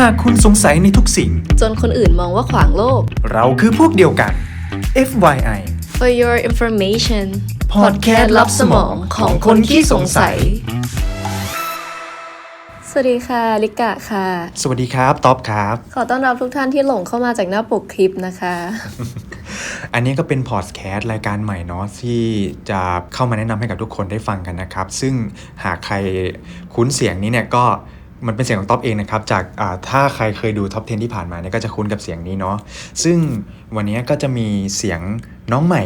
หากคุณสงสัยในทุกสิ่ง จนคนอื่นมองว่าขวางโลก เราคือพวกเดียวกัน FYI For your information พอดแคสต์ลับสมองของคนขี้สงสัย สวัสดีค่ะ ลิกะค่ะ สวัสดีครับท็อปครับ ขอต้อนรับทุกท่านที่หลงเข้ามาจากหน้าปกคลิปนะคะ อันนี้ก็เป็นพอดแคสต์รายการใหม่เนาะที่จะเข้ามาแนะนำให้กับทุกคนได้ฟังกันนะครับ ซึ่งหากใครคุ้นเสียงนี้เนี่ยก็ มันเป็นเสียงของท็อปเองนะครับ จากอ่าถ้าใครเคยดูท็อป 10 ที่ผ่านมาเนี่ยก็จะคุ้นกับเสียงนี้เนาะซึ่งวันนี้ก็จะมีเสียงน้องใหม่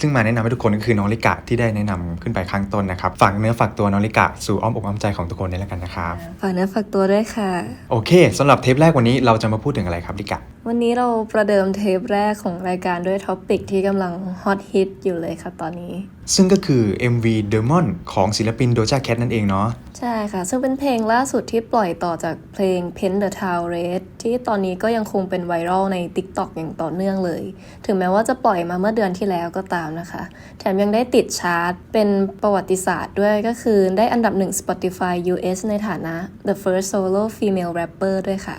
ซึ่งมาแนะนำให้ทุกคนก็คือน้องลิกะที่ได้แนะนำขึ้นไปข้างต้นนะครับฝากเนื้อฝากตัวน้องลิกะสู่อ้อมอกอ้อมใจของทุกคนได้แล้วกันนะครับฝากเนื้อฝากตัวด้วยค่ะ โอเคสำหรับเทปแรกวันนี้เราจะมาพูดถึงอะไรครับลิกะวันนี้เราประเดิมเทปแรกของรายการด้วยท็อปิกที่กำลังฮอตฮิตอยู่เลยค่ะตอนนี้ ซึ่งก็คือ MV Demon ของศิลปิน Doja Cat นั่นเองเนาะ ใช่ค่ะ ซึ่งเป็นเพลงล่าสุดที่ปล่อยต่อจากเพลง Paint the Town Red ที่ตอนนี้ก็ยังคงเป็นไวรัลใน TikTok อย่างต่อเนื่องเลย ถึงแม้ว่าจะปล่อยมาเมื่อเดือนที่แล้วก็ตามนะคะ แถมยังได้ติดชาร์ตเป็นประวัติศาสตร์ด้วยก็คือได้อันดับหนึ่ง Spotify US ในฐานะ the first solo female rapper ด้วยค่ะ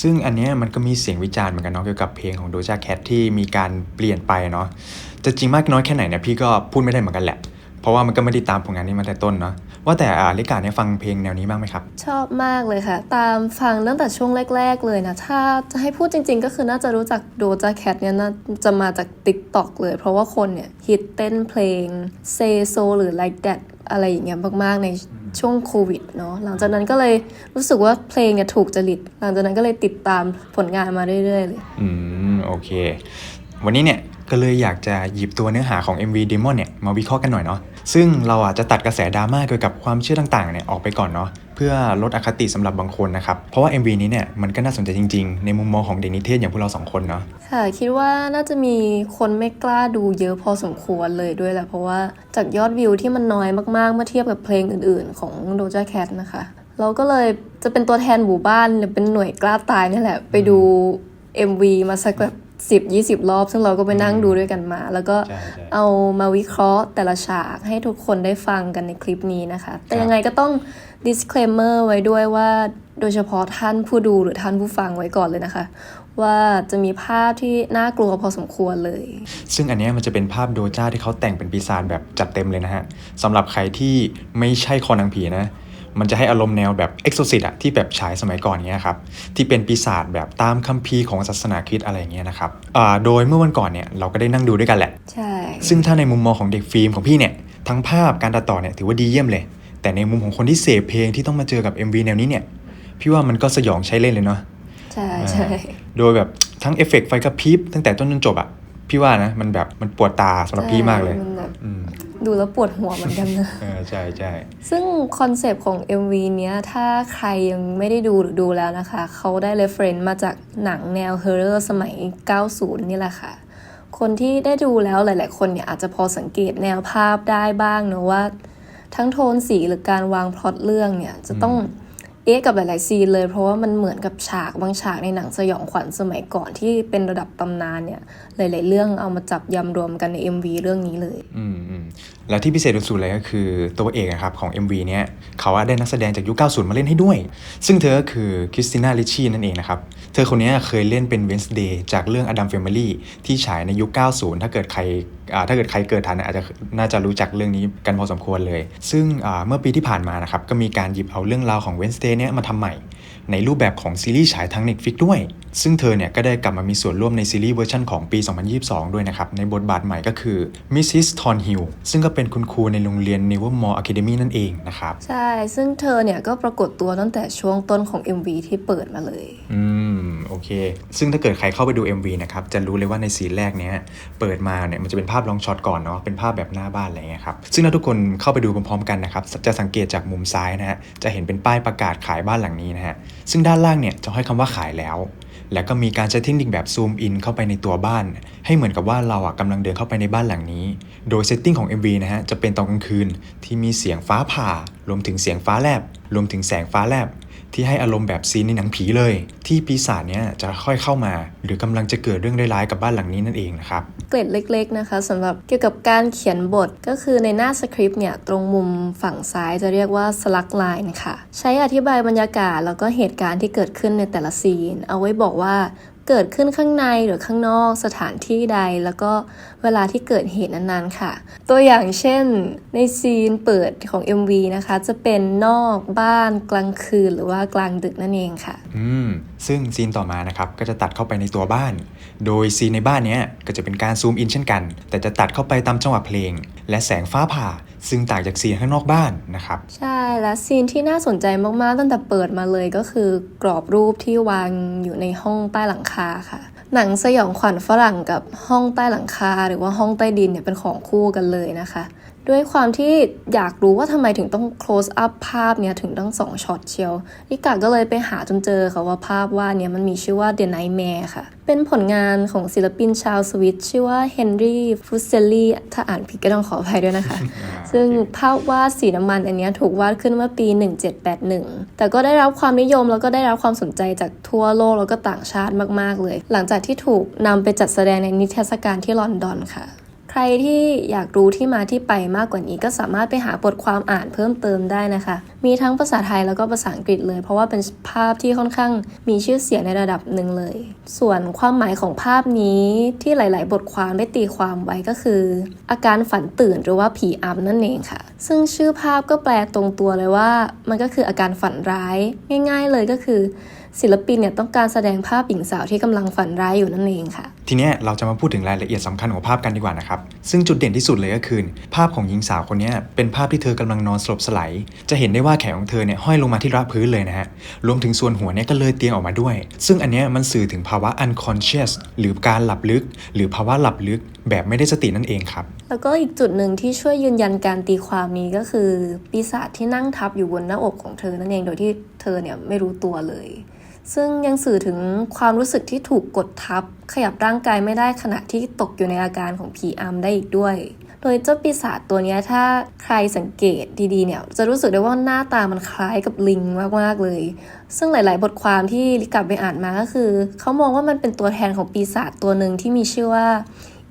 ซึ่งอันเนี้ยมันก็มีเสียงวิจารณ์เหมือนกันเนาะเกี่ยวกับเพลงของโดจาแคทที่มีการเปลี่ยนไปเนาะจะจริงมากน้อยแค่ไหนเนี่ยพี่ก็พูดไม่ได้เหมือนกันแหละ เพราะว่ามันก็ไม่ได้ตามผลงานนี้มาแต่ต้นเนาะว่าแต่อ่าลิกาเนี่ยฟังเพลงแนวนี้บ้างไหมครับ ชอบมากเลยค่ะ ตามฟังตั้งแต่ช่วงแรก ๆ เลยนะ ถ้าจะให้พูดจริง ๆ ก็คือน่าจะรู้จักโดจาแคทเนี่ยน่าจะมาจาก TikTok เลย เพราะว่าคนเนี่ยฮิตเต้นเพลง Say So หรือ Like That อะไรอย่างเงี้ยมากๆในช่วงโควิดเนาะหลังจากนั้นก็เลยรู้สึกว่าเพลงเนี่ยถูกจริต หลังจากนั้นก็เลยติดตามผลงานมาเรื่อยๆเลย อืม โอเค วันนี้เนี่ย ก็เลยอยากจะหยิบตัวเนื้อหาของ MV Demon เนี่ยมาวิเคราะห์กันหน่อยเนาะซึ่งเราอาจจะตัดกระแสดราม่าเกี่ยวกับความเชื่อต่างๆเนี่ยออกไปก่อนเนาะเพื่อลดอคติสำหรับบางคนนะครับ เพราะว่า MV นี้เนี่ยมันก็น่าสนใจจริงๆ ในมุมมองของเด็กนิเทศอย่างพวกเราสองคนเนาะค่ะคิดว่าน่าจะมีคนไม่กล้าดูเยอะพอสมควรเลยด้วยแหละเพราะว่าจากยอดวิวที่มันน้อยมากๆเมื่อเทียบกับเพลงอื่นๆ ของ Doja Cat นะคะ เราก็เลยจะเป็นตัวแทนหมู่บ้านหรือเป็นหน่วยกล้าตายนี่แหละไปดู MV มาสักแบบสิบยี่สิบรอบ ซึ่งเราก็ไปนั่งดูด้วยกันมา แล้วก็ใช่ใช่เอามาวิเคราะห์แต่ละฉากให้ทุกคนได้ฟังกันในคลิปนี้นะคะ แต่ยังไงก็ต้อง disclaimer ไว้ด้วยว่าโดยเฉพาะท่านผู้ดูหรือท่านผู้ฟังไว้ก่อนเลยนะคะ ว่าจะมีภาพที่น่ากลัวพอสมควรเลย ซึ่งอันเนี้ยมันจะเป็นภาพโดจ้าที่เขาแต่งเป็นปีศาจแบบจัดเต็มเลยนะฮะสำหรับใครที่ไม่ใช่คอนังผีนะ มันจะให้อารมณ์แนวแบบเอ็กโซซิตอะที่แบบฉายสมัยก่อนเงี้ยครับที่เป็นปีศาจแบบตามคัมภีร์ของศาสนาคริสต์อะไรเงี้ยนะครับอ่าโดยเมื่อวันก่อนเนี่ยเราก็ได้นั่งดูด้วยกันแหละใช่ซึ่งถ้าในมุมมองของเด็กฟิล์มของพี่เนี่ยทั้งภาพการตัดต่อเนี่ยถือว่าดีเยี่ยมเลย แต่ในมุมของคนที่เสพเพลงที่ต้องมาเจอกับ MV แนวนี้เนี่ยพี่ว่ามันก็สยองใช้เล่นเลยเนาะใช่ใช่โดยแบบทั้งเอฟเฟกต์ไฟกระพริบตั้งแต่ต้นจนจบอะพี่ว่านะมันแบบมันปวดตาสำหรับพี่มากเลยมันแบบอืม ดูแล้วปวดหัวเหมือนกันนะเออใช่ใช่ซึ่งคอนเซปต์ของ MV เนี้ย ถ้าใครยังไม่ได้ดูหรือดูแล้วนะคะ เขาได้ reference มาจากหนังแนว horror สมัย 90 นี่แหละค่ะ คนที่ได้ดูแล้วหลาย ๆ คนเนี่ยอาจจะพอสังเกตแนวภาพได้บ้างเนอะว่า ทั้งโทนสีหรือการวางพล็อตเรื่องเนี่ยจะต้อง เอ๊ะกับหลายๆซีนเลย เพราะว่ามันเหมือนกับฉากบางฉากในหนังสยองขวัญสมัยก่อนที่เป็นระดับตำนานเนี่ย หลาย ๆ เรื่องเอามาจับยำรวมกันใน MV เรื่องนี้เลยอืมอืมแล้วที่พิเศษสุดๆเลยก็คือตัวเอกอะครับของ MV เนี้ยเขาอะได้นักแสดงจากยุค 90 มาเล่นให้ด้วย ซึ่งเธอก็คือคริสติน่าลิชี่นั่นเองนะครับ เธอคนนี้เคยเล่นเป็นเวนส์เดย์จากเรื่อง Adam Family ที่ฉายในยุค 90 ถ้าเกิดใคร ถ้าเกิดใครเกิดทันอาจจะน่าจะรู้จักเรื่องนี้กันพอสมควรเลย ซึ่งอ่าเมื่อปีที่ผ่านมานะครับก็มีการหยิบเอาเรื่องราวของเวนส์เดย์เนี้ยมาทำใหม่ ในรูปแบบของซีรีส์ฉายทาง Netflix ด้วย ซึ่งเธอเนี่ยก็ได้กลับมามีส่วนร่วมในซีรีส์เวอร์ชันของปี 2022 ด้วยนะครับ ในบทบาทใหม่ก็คือ Mrs. Thornhill ซึ่งก็เป็นคุณครูในโรงเรียน Nevermore Academy นั่นเองนะครับ ใช่ ซึ่งเธอเนี่ยก็ปรากฏตัวตั้งแต่ช่วงต้นของ MV ที่เปิดมาเลย อืม โอเค ซึ่งถ้าเกิดใครเข้าไปดู MV นะครับจะรู้เลยว่าในซีนแรกเนี้ยเปิดมาเนี่ยมันจะเป็นภาพลองช็อตก่อนเนาะเป็นภาพแบบหน้าบ้านอะไรเงี้ยครับซึ่งถ้าทุกคนเข้าไปดูพร้อมๆกันนะครับจะสังเกตจากมุมซ้ายนะฮะจะเห็นเป็นป้ายประกาศขายบ้านหลังนี้นะฮะซึ่งด้านล่างเนี่ยจะให้อยคำว่าขายแล้ว แล้วก็มีการใช้เทคนิคแบบซูมอินเข้าไปในตัวบ้าน ให้เหมือนกับว่าเราอะกำลังเดินเข้าไปในบ้านหลังนี้ โดยเซตติ้งของ MV นะฮะจะเป็นตอนกลางคืนที่มีเสียงฟ้าผ่ารวมถึงเสียงฟ้าแลบรวมถึงแสงฟ้าแลบ ที่ให้อารมณ์แบบซีนในหนังผีเลย ที่ปีศาจเนี้ยจะค่อยเข้ามา หรือกำลังจะเกิดเรื่องร้ายๆกับบ้านหลังนี้นั่นเองนะครับเกร็ดเล็ก ๆ นะคะสำหรับเกี่ยวกับการเขียนบทก็คือในหน้าสคริปต์เนี่ยตรงมุมฝั่งซ้ายจะเรียกว่าสลักไลน์ค่ะใช้อธิบายบรรยากาศแล้วก็เหตุการณ์ที่เกิดขึ้นในแต่ละซีน เอาไว้บอกว่า เกิดขึ้นข้างในหรือข้างนอกสถานที่ใด แล้วก็เวลาที่เกิดเหตุนั้นๆค่ะ ตัวอย่างเช่นในซีนเปิดของ MV นะคะ จะเป็นนอกบ้านกลางคืนหรือว่ากลางดึกนั่นเองค่ะ อืมซึ่งซีนต่อมานะครับก็จะตัดเข้าไปในตัวบ้าน โดยซีนในบ้านนี้ก็จะเป็นการซูมอินเช่นกัน แต่จะตัดเข้าไปตามจังหวะเพลง และแสงฟ้าผ่า ซึ่งต่างจากซีนข้างนอกบ้านนะครับ ใช่และซีนที่น่าสนใจมากๆตั้งแต่เปิดมาเลยก็คือกรอบรูปที่วางอยู่ในห้องใต้หลังคาค่ะหนังสยองขวัญฝรั่งกับห้องใต้หลังคา หรือว่าห้องใต้ดินเนี่ยเป็นของคู่กันเลยนะคะ ด้วยความที่อยากรู้ว่าทำไมถึงต้อง close up ภาพเนี่ยถึงต้องสองช็อตเชียวนิกาก็เลยไปหาจนเจอค่ะว่าภาพวาดเนี่ยมันมีชื่อว่า The Nightmare ค่ะ เป็นผลงานของศิลปินชาวสวิตชื่อว่าเฮนรี่ฟุเซลลี่ถ้าอ่านผิดก็ต้องขออภัยด้วยนะคะ ซึ่งภาพวาดสีน้ำมันอันเนี้ยถูกวาดขึ้นเมื่อปี 1781 แต่ก็ได้รับความนิยมแล้วก็ได้รับความสนใจจากทั่วโลกแล้วก็ต่างชาติมาก ๆ เลย หลังจากที่ถูกนำไปจัดแสดงในนิทรรศการที่ลอนดอนค่ะ ใครที่อยากรู้ที่มาที่ไปมากกว่านี้ ก็สามารถไปหาบทความอ่านเพิ่มเติมได้นะคะ มีทั้งภาษาไทยแล้วก็ภาษาอังกฤษเลย เพราะว่าเป็นภาพที่ค่อนข้างมีชื่อเสียงในระดับหนึ่งเลย ส่วนความหมายของภาพนี้ที่หลาย ๆ บทความได้ตีความไว้ก็คือ อาการฝันตื่นหรือว่าผีอำนั่นเองค่ะ ซึ่งชื่อภาพก็แปลตรงตัวเลยว่า มันก็คืออาการฝันร้าย ง่าย ๆ เลยก็คือ ศิลปินเนี่ยต้องการแสดงภาพหญิงสาวที่กำลังฝันร้ายอยู่นั่นเองค่ะ ทีเนี้ยเราจะมาพูดถึงรายละเอียดสำคัญของภาพกันดีกว่านะครับ ซึ่งจุดเด่นที่สุดเลยก็คือ ภาพของหญิงสาวคนเนี้ยเป็นภาพที่เธอกำลังนอนสลบสลายจะเห็นได้ว่าแขนของเธอเนี่ยห้อยลงมาที่ระพื้นเลยนะฮะรวมถึงส่วนหัวเนี่ยก็เลยเตียงออกมาด้วย ซึ่งอันเนี้ยมันสื่อถึงภาวะ unconscious หรือการหลับลึก หรือภาวะหลับลึกแบบไม่ได้สตินั่นเองครับ แล้วก็อีกจุดหนึ่งที่ช่วยยืนยันการตีความนี้ก็คือปีศาจที่นั่งทับอยู่บนหน้าอกของเธอนั่นเองโดยที่เธอเนี่ยไม่รู้ตัวเลย ซึ่งยังสื่อถึงความรู้สึกที่ถูกกดทับ ขยับร่างกายไม่ได้ขณะที่ตกอยู่ในอาการของผีอำได้อีกด้วย โดยเจ้าปีศาจตัวนี้ถ้าใครสังเกตดีๆเนี่ยจะรู้สึกได้ว่าหน้าตามันคล้ายกับลิงมากๆเลย ซึ่งหลาย ๆ บทความที่ลิกลับไปอ่านมาก็คือ เขามองว่ามันเป็นตัวแทนของปีศาจตัวหนึ่งที่มีชื่อว่า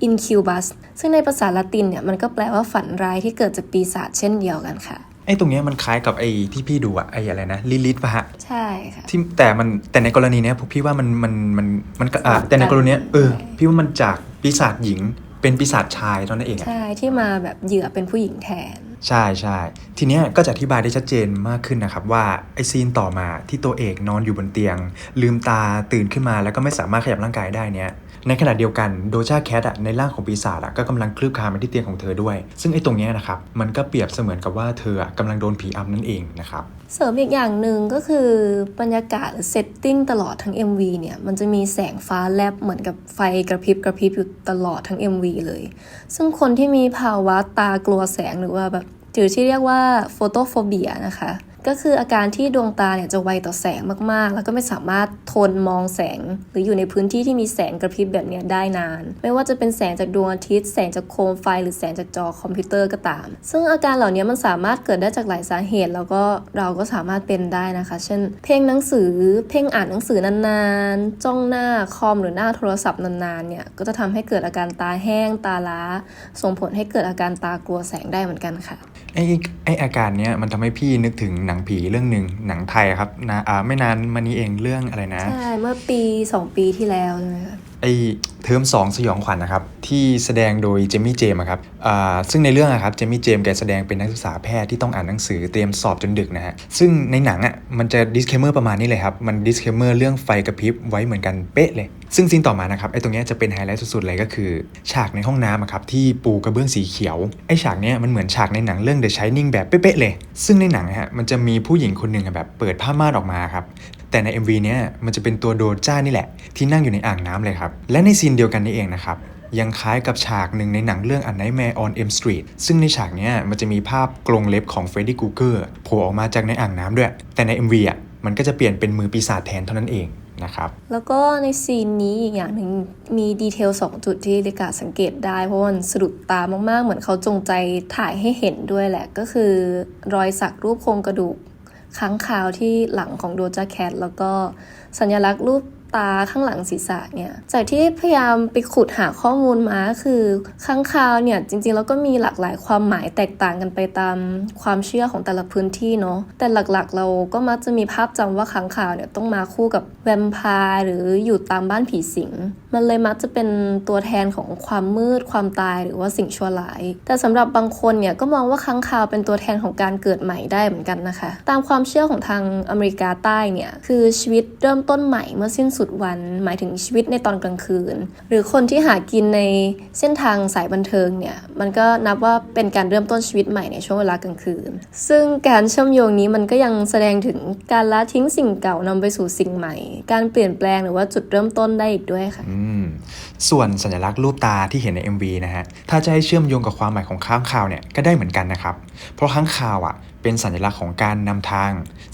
incubus ซึ่งในภาษาละตินเนี่ยมันก็แปลว่าฝันร้ายที่เกิดจากปีศาจเช่นเดียวกันค่ะ ไอ้ตรงเนี้ยมันคล้ายกับไอ้ที่พี่ดูอะไอ้อะไรนะลิลิทปะฮะใช่ค่ะ ที่แต่มันแต่ในกรณีเนี้ยผมพี่ว่ามันมันมันมันก็อะแต่ในกรณีเนี้ยเออพี่ว่ามันจากปีศาจหญิงเป็นปีศาจชายเท่านั้นเองอะใช่ที่มาแบบเหยื่อเป็นผู้หญิงแทน ใช่ใช่ทีเนี้ยก็จะอธิบายได้ชัดเจนมากขึ้นนะครับว่าไอซีนต่อมาที่ตัวเอกนอนอยู่บนเตียง ลืมตาตื่นขึ้นมาแล้วก็ไม่สามารถขยับร่างกายได้เนี้ย ในขณะเดียวกันโดจาแคทอะในร่างของปีศาจอะก็กำลังคลืบคลานไปที่เตียงของเธอด้วย ซึ่งไอตรงเนี้ยนะครับมันก็เปรียบเสมือนกับว่าเธออะกำลังโดนผีอำนั่นเองนะครับเสริมอีกอย่างหนึ่งก็คือบรรยากาศหรือเซตติ้งตลอดทั้ง MV เนี่ยมันจะมีแสงฟ้าแลบเหมือนกับไฟกระพริบกระพริบอยู่ตลอดทั้ง MV เลย ซึ่งคนที่มีภาวะตากลัวแสงหรือว่าแบบหรือที่เรียกว่าโฟโตโฟเบียนะคะ ก็คืออาการที่ดวงตาเนี่ยจะไวต่อแสงมากๆ แล้วก็ไม่สามารถทนมองแสง หรืออยู่ในพื้นที่ที่มีแสงกระพริบแบบนี้ได้นาน ไม่ว่าจะเป็นแสงจากดวงอาทิตย์ แสงจากโคมไฟ หรือแสงจากจอคอมพิวเตอร์ก็ตาม ซึ่งอาการเหล่านี้มันสามารถเกิดได้จากหลายสาเหตุ แล้วก็เราก็สามารถเป็นได้นะคะ เช่น เพ่งหนังสือ เพ่งอ่านหนังสือนานๆ จ้องหน้าคอมหรือหน้าโทรศัพท์นานๆ เนี่ยก็จะทำให้เกิดอาการตาแห้งตาล้า ส่งผลให้เกิดอาการตากลัวแสงได้เหมือนกันค่ะไอ้ไอ้อาการเนี้ยมันทำให้พี่นึกถึงหนังผีเรื่องหนึ่งหนังไทยครับนะอ่าไม่นานมานี้เองเรื่องอะไรนะ ใช่ เมื่อปี2ปีที่แล้วใช่ไหมคะไอ เทอมสองสยองขวัญนะครับ ที่แสดงโดยเจมี่เจม์ครับซึ่งในเรื่องอะครับเจมี่เจมแกแสดงเป็นนักศึกษาแพทย์ที่ต้องอ่านหนังสือเตรียมสอบจนดึกนะฮะซึ่งในหนังอะมันจะ disclaimer ประมาณนี้เลยครับ มัน disclaimer เรื่องไฟกระพริบไว้เหมือนกันเป๊ะเลย ซึ่งซีนต่อมานะครับไอ้ตรงเนี้ยจะเป็นไฮไลท์สุดๆเลยก็คือ ฉากในห้องน้ำอะครับที่ปูกระเบื้องสีเขียวไอ้ฉากเนี้ยมันเหมือนฉากในหนังเรื่อง The Shining แบบเป๊ะๆเลย ซึ่งในหนังอะฮะมันจะมีผู้หญิงคนหนึ่งแบบเปิดผ้าม่านออกมาครับ แต่ใน MV เนี้ยมันจะเป็นตัวโดจ้านี่แหละ ที่นั่งอยู่ในอ่างน้ำเลยครับ และในซีนเดียวกันนี่เองนะครับยังคล้ายกับฉากหนึ่งในหนังเรื่อง A Nightmare on Elm Street ซึ่งในฉากเนี้ยมันจะมีภาพกรงเล็บของเฟรดดี้กูเกอร์โผล่ออกมาจากในอ่างน้ำด้วย แต่ใน MV อะมันก็จะเปลี่ยนเป็นมือปีศาจแทนเท่านั้นเองนะครับ แล้วก็ในซีนนี้อีกอย่างหนึ่งมีดีเทลสองจุดที่ลิกาสังเกตได้เพราะว่ามันสะดุดตามากๆ เหมือนเขาจงใจถ่ายให้เห็นด้วยแหละ ก็คือรอยสักรูปโครงกระดูก ค้างคาวที่หลังของโดจาแคทแล้วก็สัญลักษณ์รูป ตาข้างหลังศีรษะเนี่ยจากที่พยายามไปขุดหาข้อมูลมาคือค้างคาวเนี่ยจริงๆแล้วก็มีหลากหลายความหมายแตกต่างกันไปตามความเชื่อของแต่ละพื้นที่เนาะแต่หลักๆ เราก็มักจะมีภาพจำว่าค้างคาวเนี่ยต้องมาคู่กับแวมไพร์หรืออยู่ตามบ้านผีสิง มันเลยมักจะเป็นตัวแทนของความมืดความตายหรือว่าสิ่งชั่วร้าย แต่สำหรับบางคนเนี่ยก็มองว่าค้างคาวเป็นตัวแทนของการเกิดใหม่ได้เหมือนกันนะคะ ตามความเชื่อของทางอเมริกาใต้เนี่ยคือชีวิตเริ่มต้นใหม่เมื่อสิ้นสุดวัน หมายถึงชีวิตในตอนกลางคืน หรือคนที่หากินในเส้นทางสายบันเทิงเนี่ยมันก็นับว่าเป็นการเริ่มต้นชีวิตใหม่ในช่วงเวลากลางคืน ซึ่งการเชื่อมโยงนี้มันก็ยังแสดงถึงการละทิ้งสิ่งเก่านำไปสู่สิ่งใหม่ การเปลี่ยนแปลงหรือว่าจุดเริ่มต้นได้อีกด้วยค่ะส่วนสัญลักษณ์รูปตาที่เห็นใน MV นะฮะถ้าจะให้เชื่อมโยงกับความหมายของค้างคาวเนี่ยก็ได้เหมือนกันนะครับ เพราะค้างคาวอะเป็นสัญลักษณ์ของการนำทาง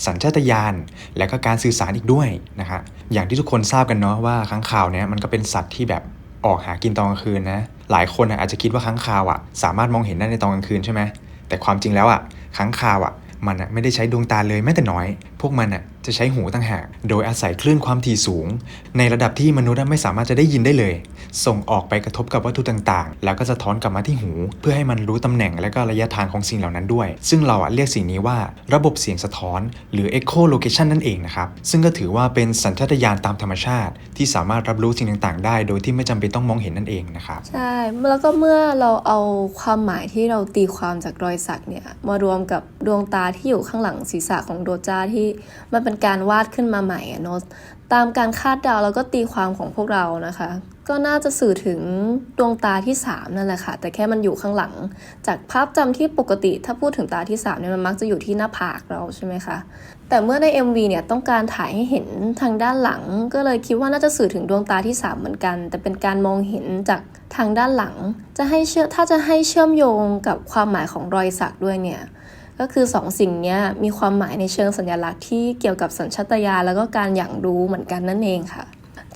สัญชาตญาณและก็การสื่อสารอีกด้วยนะฮะ อย่างที่ทุกคนทราบกันเนาะว่าค้างคาวเนี่ยมันก็เป็นสัตว์ที่แบบออกหากินตอนกลางคืนนะหลายคนอะอาจจะคิดว่าค้างคาวอะสามารถมองเห็นได้ในตอนกลางคืนใช่ไหมแต่ความจริงแล้วอะค้างคาวอะมันไม่ได้ใช้ดวงตาเลยแม้แต่น้อยพวกมันอะจะใช้หูต่างหาก โดยอาศัยคลื่นความถี่สูง ในระดับที่มนุษย์ไม่สามารถจะได้ยินได้เลย ส่งออกไปกระทบกับวัตถุต่างๆ แล้วก็สะท้อนกลับมาที่หู เพื่อให้มันรู้ตำแหน่งและก็ระยะทางของสิ่งเหล่านั้นด้วย ซึ่งเราอะเรียกสิ่งนี้ว่าระบบเสียงสะท้อน หรือ echo location นั่นเองนะครับ ซึ่งก็ถือว่าเป็นสัญชาตญาณตามธรรมชาติ ที่สามารถรับรู้สิ่งต่างๆ ได้ โดยที่ไม่จำเป็นต้องมองเห็นนั่นเองนะครับใช่แล้วก็เมื่อเราเอาความหมายที่เราตีความจากรอยสักเนี่ยมารวมกับดวงตาที่อยู่ข้างหลังศีรษะของโดจาที่มันเป็นการวาดขึ้นมาใหม่อะเนาะตามการคาดเดาแล้วก็ตีความของพวกเรานะคะ ก็น่าจะสื่อถึงดวงตาที่ 3 นั่นแหละค่ะ แต่แค่มันอยู่ข้างหลัง จากภาพจำที่ปกติถ้าพูดถึงตาที่3เนี่ยมันมักจะอยู่ที่หน้าผากเราใช่ไหมคะแต่เมื่อใน MV เนี่ยต้องการถ่ายให้เห็นทางด้านหลัง ก็เลยคิดว่าน่าจะสื่อถึงดวงตาที่ 3 เหมือนกัน แต่เป็นการมองเห็นจากทางด้านหลัง จะให้เชื่อถ้าจะให้เชื่อมโยงกับความหมายของรอยสักด้วยเนี่ย ก็คือสองสิ่งนี้มีความหมายในเชิงสัญลักษณ์ที่เกี่ยวกับสัญชาตญาณแล้วก็การอย่างรู้เหมือนกันนั่นเองค่ะ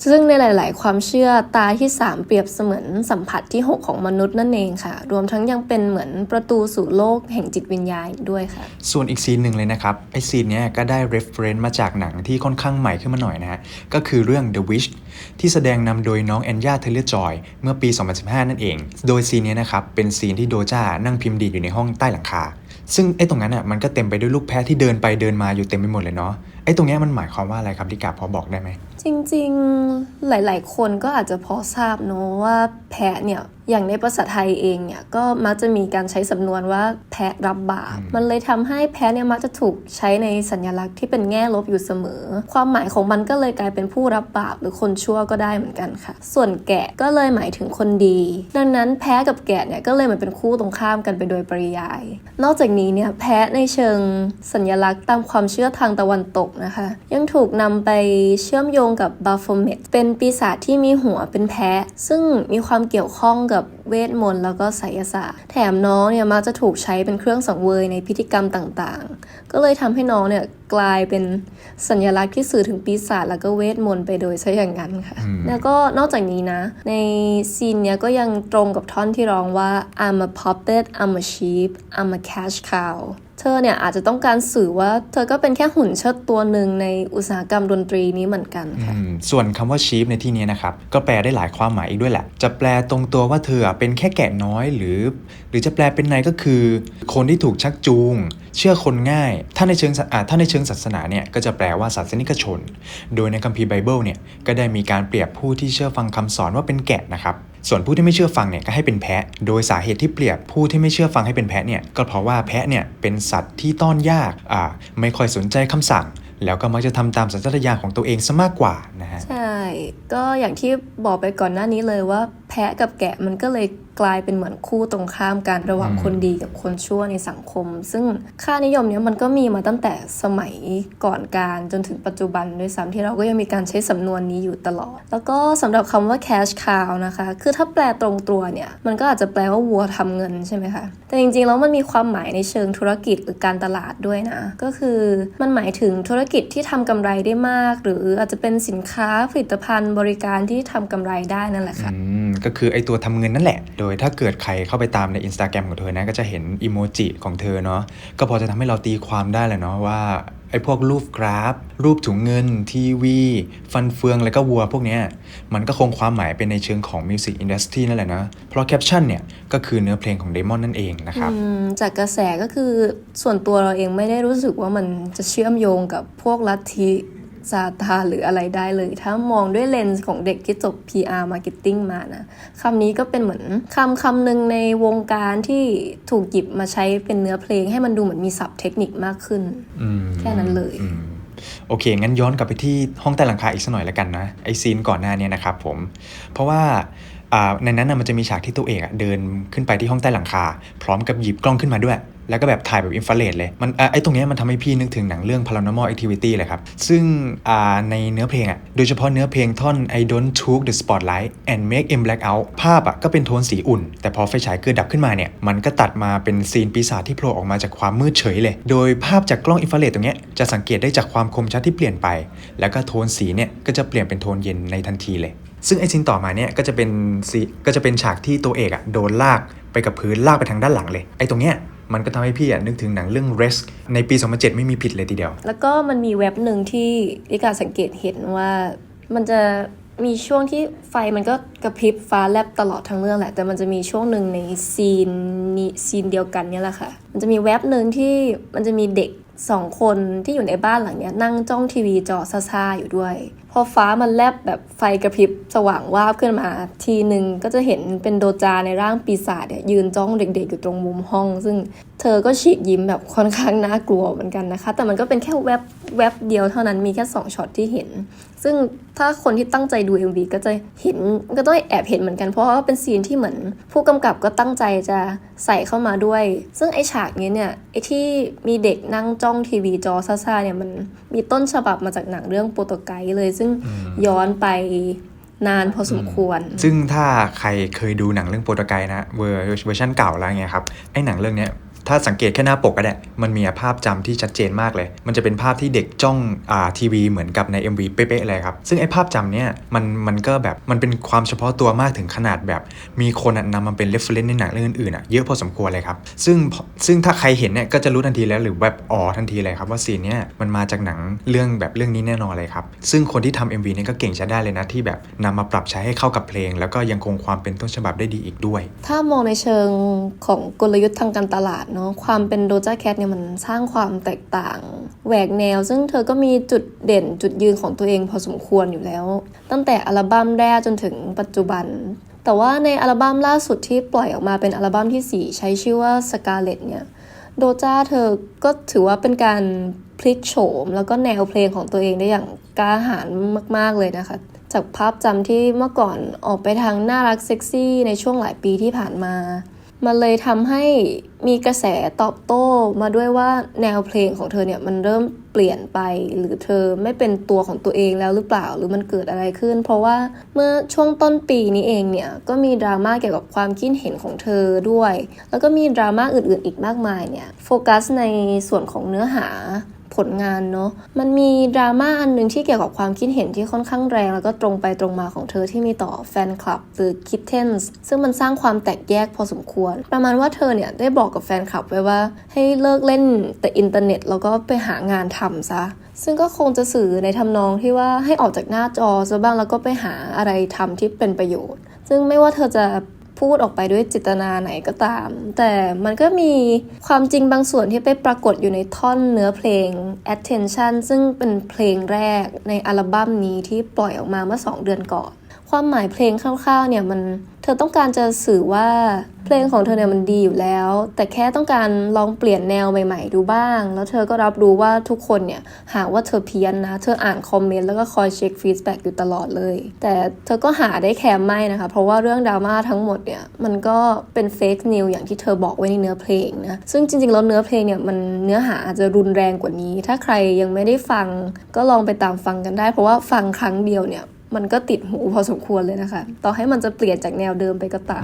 ซึ่งในหลาย ๆ ความเชื่อตาที่ 3 เปรียบเสมือนสัมผัสที่ 6 ของมนุษย์นั่นเองค่ะ รวมทั้งยังเป็นเหมือนประตูสู่โลกแห่งจิตวิญญาณด้วยค่ะ ส่วนอีกซีนหนึ่งเลยนะครับไอซีนนี้ก็ได้ reference มาจากหนังที่ค่อนข้างใหม่ขึ้นมาหน่อยนะฮะก็คือเรื่อง The Witch ที่แสดงนำโดยน้องแอนยาเทเลจอยเมื่อปี 2015 นั่นเอง โดยซีนนี้นะครับเป็นซีนที่โดจ้านั่งพิมพ์ดีดอยู่ในห้องใต้หลังคา ซึ่งไอ้ตรงนั้นอะมันก็เต็มไปด้วยลูกแพะที่เดินไปเดินมาอยู่เต็มไปหมดเลยเนาะไอ้ตรงเนี้ยมันหมายความว่าอะไรครับดิกาพอบอกได้ไหมจริง ๆ หลาย ๆ คนก็อาจจะพอทราบเนาะว่าแพะเนี่ย อย่างในภาษาไทยเองเนี่ยก็มักจะมีการใช้สำนวนว่าแพะรับบาป มันเลยทำให้แพะเนี่ยมักจะถูกใช้ในสัญลักษณ์ที่เป็นแง่ลบอยู่เสมอ ความหมายของมันก็เลยกลายเป็นผู้รับบาปหรือคนชั่วก็ได้เหมือนกันค่ะ ส่วนแกะก็เลยหมายถึงคนดี ดังนั้นแพะกับแกะเนี่ยก็เลยเหมือนเป็นคู่ตรงข้ามกันไปโดยปริยาย นอกจากนี้เนี่ยแพะในเชิงสัญลักษณ์ตามความเชื่อทางตะวันตกนะคะ ยังถูกนำไปเชื่อมโยงกับบาโฟเมตเป็นปีศาจที่มีหัวเป็นแพะซึ่งมีความเกี่ยวข้องกับเวทมนต์แล้วก็ไสยศาสตร์ แถมน้องเนี่ยมักจะถูกใช้เป็นเครื่องสังเวยในพิธีกรรมต่างๆ ก็เลยทำให้น้องเนี่ยกลายเป็นสัญลักษณ์ที่สื่อถึงปีศาจแล้วก็เวทมนต์ไปโดยซะอย่างนั้นค่ะอืมแล้วก็นอกจากนี้นะ ในซีนเนี้ยก็ยังตรงกับท่อนที่ร้องว่า I'm a puppet I'm a sheep I'm a cash cow เธอเนี่ยอาจจะต้องการสื่อว่าเธอก็เป็นแค่หุ่นเชิดตัวหนึ่งในอุตสาหกรรมดนตรีนี้เหมือนกันค่ะอืมส่วนคำว่า sheep ในที่นี้นะครับ ก็แปลได้หลายความหมายอีกด้วยแหละ จะแปลตรงตัวว่าเธออะเป็นแค่แกะน้อยหรือ หรือจะแปลเป็นในก็คือ คนที่ถูกชักจูง เชื่อคนง่าย ถ้าในเชิงศาอ่าถ้าในเชิงศาสนาเนี่ยก็จะแปลว่าศาสนิกชน โดยในคัมภีร์ไบเบิลเนี่ยก็ได้มีการเปรียบผู้ที่เชื่อฟังคำสอนว่าเป็นแกะนะครับ ส่วนผู้ที่ไม่เชื่อฟังเนี่ยก็ให้เป็นแพะ โดยสาเหตุที่เปรียบผู้ที่ไม่เชื่อฟังให้เป็นแพะเนี่ยก็เพราะว่าแพะเนี่ยเป็นสัตว์ที่ต้อนยากอ่าไม่ค่อยสนใจคำสั่ง แล้วก็มักจะทำตามสัญชาตญาณของตัวเองซะมากกว่านะฮะใช่ ก็อย่างที่บอกไปก่อนหน้านี้เลยว่า แพะกับแกะมันก็เลยกลายเป็นเหมือนคู่ตรงข้ามกันระหว่างคนดีกับคนชั่วในสังคม ซึ่งค่านิยมเนี้ยมันก็มีมาตั้งแต่สมัยก่อนการจนถึงปัจจุบันด้วยซ้ำที่เราก็ยังมีการใช้สำนวนนี้อยู่ตลอด แล้วก็สำหรับคำว่า cash cow นะคะ คือถ้าแปลตรงตัวเนี่ย มันก็อาจจะแปลว่าวัวทำเงินใช่ไหมคะ แต่จริงๆแล้วมันมีความหมายในเชิงธุรกิจหรือการตลาดด้วยนะ ก็คือมันหมายถึงธุรกิจที่ทำกำไรได้มาก หรืออาจจะเป็นสินค้าผลิตภัณฑ์บริการที่ทำกำไรได้นั่นแหละค่ะก็คือไอตัวทำเงินนั่นแหละ โดยถ้าเกิดใครเข้าไปตามใน Instagram ของเธอนะก็จะเห็นอีโมจิของเธอเนาะก็พอจะทำให้เราตีความได้แหละเนาะว่าไอพวกรูปกราฟ รูปถุงเงิน ทีวี ฟันเฟือง แล้วก็วัวพวกเนี้ยมันก็คงความหมายเป็นในเชิงของมิวสิกอินดัสทรีนั่นแหละนะ เพราะแคปชั่นเนี่ย ก็คือเนื้อเพลงของเดมอนนั่นเองนะครับจากกระแสก็คือส่วนตัวเราเองไม่ได้รู้สึกว่ามันจะเชื่อมโยงกับพวกลัทธิ ซาตานหรืออะไรได้เลย ถ้ามองด้วยเลนส์ของเด็กที่จบ PR Marketing มานะคำนี้ก็เป็นเหมือนคำคำหนึ่งในวงการที่ถูกหยิบมาใช้เป็นเนื้อเพลงให้มันดูเหมือนมีศัพท์เทคนิคมากขึ้นอืมแค่นั้นเลยอืมโอเค งั้นย้อนกลับไปที่ห้องใต้หลังคาอีกสักหน่อยแล้วกันนะ ไอซีนก่อนหน้าเนี้นะครับผม เพราะว่าอ่าในนั้นนะมันจะมีฉากที่ตัวเอกอะเดินขึ้นไปที่ห้องใต้หลังคา พร้อมกับหยิบกล้องขึ้นมาด้วย แล้วก็แบบถ่ายแบบอินฟราเรดเลย มันไอ้ตรงเนี้ยมันทำให้พี่นึกถึงหนังเรื่อง paranormal activity เลยครับ ซึ่งในเนื้อเพลงอะโดยเฉพาะเนื้อเพลงท่อน I don't took the spotlight and make him black out ภาพอะก็เป็นโทนสีอุ่น แต่พอไฟฉายเกิดดับขึ้นมาเนี่ย มันก็ตัดมาเป็นซีนปีศาจที่โผล่ออกมาจากความมืดเฉยเลย โดยภาพจากกล้องอินฟราเรดตรงเนี้ยจะสังเกตได้จากความคมชัดที่เปลี่ยนไป แล้วก็โทนสีเนี่ยก็จะเปลี่ยนเป็นโทนเย็นในทันทีเลย ซึ่งไอซีนต่อมาเนี่ยก็จะเป็นซีก็จะเป็นฉากที่ตัวเอกอะโดนลากไปกับพื้นลากไปทางด้านหลังเลย ไอตรงเนี้ย มันก็ทำให้พี่อะนึกถึงหนังเรื่อง Rest ในปี 2007 ไม่มีผิดเลยทีเดียว แล้วก็มันมีเว็บหนึ่งที่ลิกาสังเกตเห็นว่ามันจะมีช่วงที่ไฟมันก็กระพริบฟ้าแลบตลอดทั้งเรื่องแหละ แต่มันจะมีช่วงหนึ่งในซีนนี้ซีนเดียวกันเนี่ยแหละค่ะ มันจะมีเว็บหนึ่งที่มันจะมีเด็กสองคนที่อยู่ในบ้านหลังเนี้ยนั่งจ้องทีวีจอซ่าๆอยู่ด้วย พอฟ้ามันแลบแบบไฟกระพริบสว่างวาบขึ้นมา ทีหนึ่งก็จะเห็นเป็นโดจาในร่างปีศาจเนี่ยยืนจ้องเด็กๆอยู่ตรงมุมห้อง ซึ่ง เธอก็ฉีกยิ้มแบบค่อนข้างน่ากลัวเหมือนกันนะคะ แต่มันก็เป็นแค่แวบแวบเดียวเท่านั้นมีแค่สองช็อตที่เห็น ซึ่งถ้าคนที่ตั้งใจดู MV ก็จะเห็นก็ต้องแอบเห็นเหมือนกันเพราะว่าเป็นซีนที่เหมือน ผู้กำกับก็ตั้งใจจะใส่เข้ามาด้วย ซึ่งไอฉากนี้เนี่ยไอที่มีเด็กนั่งจ้องทีวีจอซ่าๆเนี่ยมันมีต้นฉบับมาจากหนังเรื่องโปรโตไกด์เลย ซึ่งย้อนไปนานพอสมควร ซึ่งถ้าใครเคยดูหนังเรื่องโปรโตไกนะเวอร์เวอร์ชันเก่าแล้วไงครับ ไอหนังเรื่องเนี้ย ถ้าสังเกตแค่หน้าปกก็ได้ มันมีภาพจำที่ชัดเจนมากเลย มันจะเป็นภาพที่เด็กจ้องอ่าทีวีเหมือนกับใน MV เป๊ะๆเลยครับ ซึ่งไอภาพจำเนี้ยมันมันก็แบบมันเป็นความเฉพาะตัวมากถึงขนาดแบบ มีคนอะนำมาเป็น reference ในหนังเรื่องอื่นๆอะเยอะพอสมควรเลยครับ ซึ่งซึ่งถ้าใครเห็นเนี่ยก็จะรู้ทันทีแล้วหรือแบบอ๋อทันทีเลยครับว่าซีนเนี้ยมันมาจากหนังเรื่องแบบเรื่องนี้แน่นอนเลยครับซึ่งคนที่ทำ MV เนี่ยก็เก่งใช้ได้เลยนะที่แบบนำมาปรับใช้ให้เข้ากับเพลง แล้วก็ยังคงความเป็นต้นฉบับได้ดีอีกด้วย ถ้ามองในเชิงของกลยุทธ์ทางการตลาดเนาะความเป็นโดจาแคทเนี่ยมันสร้างความแตกต่างแหวกแนว ซึ่งเธอก็มีจุดเด่นจุดยืนของตัวเองพอสมควรอยู่แล้ว ตั้งแต่อัลบั้มแรกจนถึงปัจจุบัน แต่ว่าในอัลบั้มล่าสุดที่ปล่อยออกมาเป็นอัลบั้มทีสี่4 ใช้ชื่อว่า Scarlet เนี่ยโดจาเธอก็ถือว่าเป็นการพลิกโฉม แล้วก็แนวเพลงของตัวเองได้อย่างกล้าหาญมาก ๆ เลยนะคะ จากภาพจำที่เมื่อก่อนออกไปทางน่ารักเซ็กซี่ในช่วงหลายปีที่ผ่านมา มันเลยทำให้มีกระแสตอบโต้มาด้วยว่าแนวเพลงของเธอเนี่ยมันเริ่มเปลี่ยนไป หรือเธอไม่เป็นตัวของตัวเองแล้วหรือเปล่าหรือมันเกิดอะไรขึ้น เพราะว่าเมื่อช่วงต้นปีนี้เองเนี่ยก็มีดราม่าเกี่ยวกับความคิดเห็นของเธอด้วย แล้วก็มีดราม่าอื่นๆ อีกมากมายเนี่ยโฟกัสในส่วนของเนื้อหา ผลงานเนาะมันมีดราม่าอันหนึ่งที่เกี่ยวกับความคิดเห็นที่ค่อนข้างแรง แล้วก็ตรงไปตรงมาของเธอที่มีต่อแฟนคลับหรือ kittens ซึ่งมันสร้างความแตกแยกพอสมควร ประมาณว่าเธอเนี่ยได้บอกกับแฟนคลับไว้ว่า ให้เลิกเล่นแต่อินเทอร์เน็ตแล้วก็ไปหางานทำซะซึ่งก็คงจะสื่อในทำนองที่ว่าให้ออกจากหน้าจอซะบ้างแล้วก็ไปหาอะไรทำที่เป็นประโยชน์ ซึ่งไม่ว่าเธอจะ พูดออกไปด้วยจิตนาไหนก็ตาม แต่มันก็มีความจริงบางส่วนที่ไปปรากฏอยู่ในท่อนเนื้อเพลง attention ซึ่งเป็นเพลงแรกในอัลบั้มนี้ที่ปล่อยออกมาเมื่อ 2 เดือนก่อน ความหมายเพลงคร่าวๆเนี่ยมันเธอต้องการจะสื่อว่าเพลงของเธอเนี่ยมันดีอยู่แล้ว แต่แค่ต้องการลองเปลี่ยนแนวใหม่ ๆ ดูบ้าง แล้วเธอก็รับรู้ว่าทุกคนเนี่ยหาว่าเธอเพี้ยนนะ เธออ่านคอมเมนต์แล้วก็คอยเช็คฟีดแบ็กอยู่ตลอดเลย แต่เธอก็หาได้แค่ไม่นะคะ เพราะว่าเรื่องดราม่าทั้งหมดเนี่ยมันก็เป็นเฟกนิวอย่างที่เธอบอกไว้ในเนื้อเพลงนะซึ่งจริงๆแล้วเนื้อเพลงเนี่ยมันเนื้อหาอาจจะรุนแรงกว่านี้ ถ้าใครยังไม่ได้ฟังก็ลองไปตามฟังกันได้ เพราะว่าฟังครั้งเดียวเนี่ย มันก็ติดหูพอสมควรเลยนะคะ ต่อให้มันจะเปลี่ยนจากแนวเดิมไปก็ตาม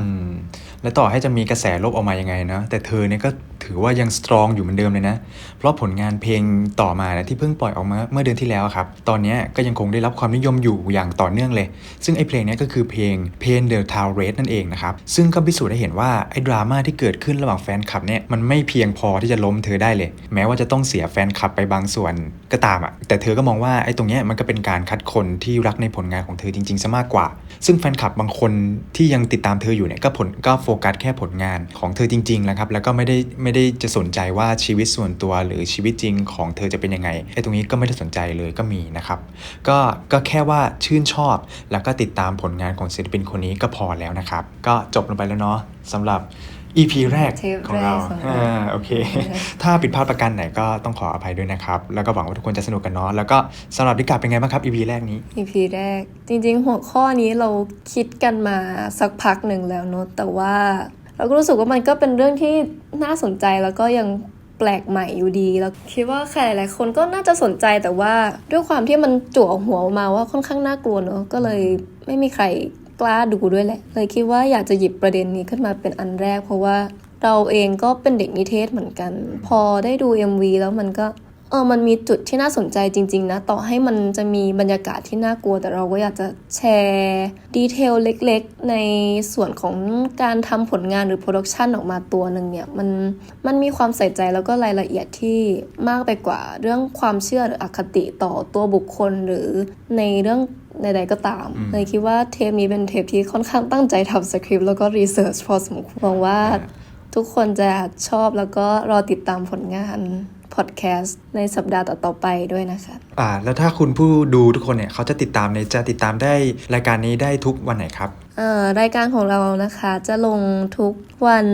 และต่อให้จะมีกระแสลบออกมายังไงนะ แต่เธอเนี่ยก็ ถือว่ายังสตรองอยู่เหมือนเดิมเลยนะ เพราะผลงานเพลงต่อมานะที่เพิ่งปล่อยออกมาเมื่อเดือนที่แล้วครับ ตอนนี้ก็ยังคงได้รับความนิยมอยู่อย่างต่อเนื่องเลย ซึ่งไอ้เพลงนี้ก็คือเพลง Pain the Town Red นั่นเองนะครับ ซึ่งก็พิสูจน์ให้เห็นว่าไอ้ดราม่าที่เกิดขึ้นระหว่างแฟนคลับเนี่ยมันไม่เพียงพอที่จะล้มเธอได้เลย แม้ว่าจะต้องเสียแฟนคลับไปบางส่วนก็ตามอะแต่เธอก็มองว่าไอ้ตรงเนี้ยมันก็เป็นการคัดคนที่รักในผลงานของเธอจริงๆซะมากกว่า ซึ่งแฟนคลับบางคนที่ยังติดตามเธออยู่เนี่ยก็ผลก็โฟกัสแค่ผลงานของเธอจริงๆแล้วครับแล้วก็ไม่ได้ไม่ได้จะสนใจว่าชีวิตส่วนตัวหรือชีวิตจริงของเธอจะเป็นยังไงไอ้ตรงนี้ก็ไม่ได้สนใจเลยก็มีนะครับก็ก็แค่ว่าชื่นชอบ แล้วก็ติดตามผลงานของศิลปินคนนี้ก็พอแล้วนะครับ ก็จบลงไปแล้วเนาะสำหรับ EP แรกเทปของเราแรกของเราอ่าโอเค ถ้าผิดพลาดประการไหนก็ต้องขออภัยด้วยนะครับ แล้วก็หวังว่าทุกคนจะสนุกกันเนาะ แล้วก็สำหรับดิกาเป็นไงบ้างครับ EP แรกนี้ EP แรก จริง ๆ หัวข้อนี้เราคิดกันมาสักพักหนึ่งแล้วเนอะแต่ว่าเราก็รู้สึกว่ามันก็เป็นเรื่องที่น่าสนใจแล้วก็ยังแปลกใหม่อยู่ดี แล้วคิดว่าใครหลายๆคนก็น่าจะสนใจแต่ว่าด้วยความที่มันจั่วหัวออกมาว่าค่อนข้างน่ากลัวเนอะก็เลยไม่มีใคร กล้าดูด้วยแหละ เลยคิดว่าอยากจะหยิบประเด็นนี้ขึ้นมาเป็นอันแรก เพราะว่าเราเองก็เป็นเด็กนิเทศเหมือนกัน พอได้ดู MV แล้วมันก็เออมันมีจุดที่น่าสนใจจริง ๆ นะ ต่อให้มันจะมีบรรยากาศที่น่ากลัว แต่เราก็อยากจะแชร์ดีเทลเล็ก ๆ ในส่วนของการทำผลงานหรือโปรดักชันออกมาตัวหนึ่งเนี่ย มันมันมีความใส่ใจแล้วก็รายละเอียดที่มากไปกว่าเรื่องความเชื่อหรืออคติต่อตัวบุคคลหรือในเรื่อง ใดๆก็ตามอืมเลยคิดว่าเทปนี้เป็นเทปที่ค่อนข้างตั้งใจทำสคริปต์แล้วก็รีเสิร์ชพอสมควรหวังว่าทุกคนจะชอบแล้วก็รอติดตามผลงานพอดแคสต์ในสัปดาห์ต่อๆไปด้วยนะคะอ่าแล้วถ้าคุณผู้ดูทุกคนเนี่ยเขาจะติดตามเนี่ยจะติดตามได้รายการนี้ได้ทุกวันไหนครับเอ่อรายการของเรานะคะจะลงทุกวัน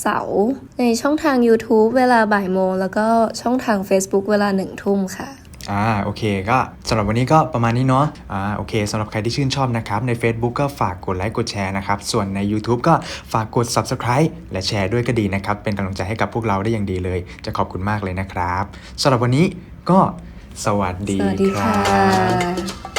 เสาร์ในช่องทาง YouTube เวลาบ่ายโมง แล้วก็ช่องทาง Facebook เวลาหนึ่งทุ่มค่ะ อ่าโอเคก็สำหรับวันนี้ก็ประมาณนี้เนาะอ่าโอเคสำหรับใครที่ชื่นชอบนะครับ ใน Facebook ก็ฝากกดไลค์กดแชร์นะครับ ส่วนใน YouTube ก็ฝากกด Subscribe และแชร์ด้วยก็ดีนะครับ เป็นกำลังใจให้กับพวกเราได้อย่างดีเลย จะขอบคุณมากเลยนะครับสำหรับวันนี้ก็สวัสดีสสดครับ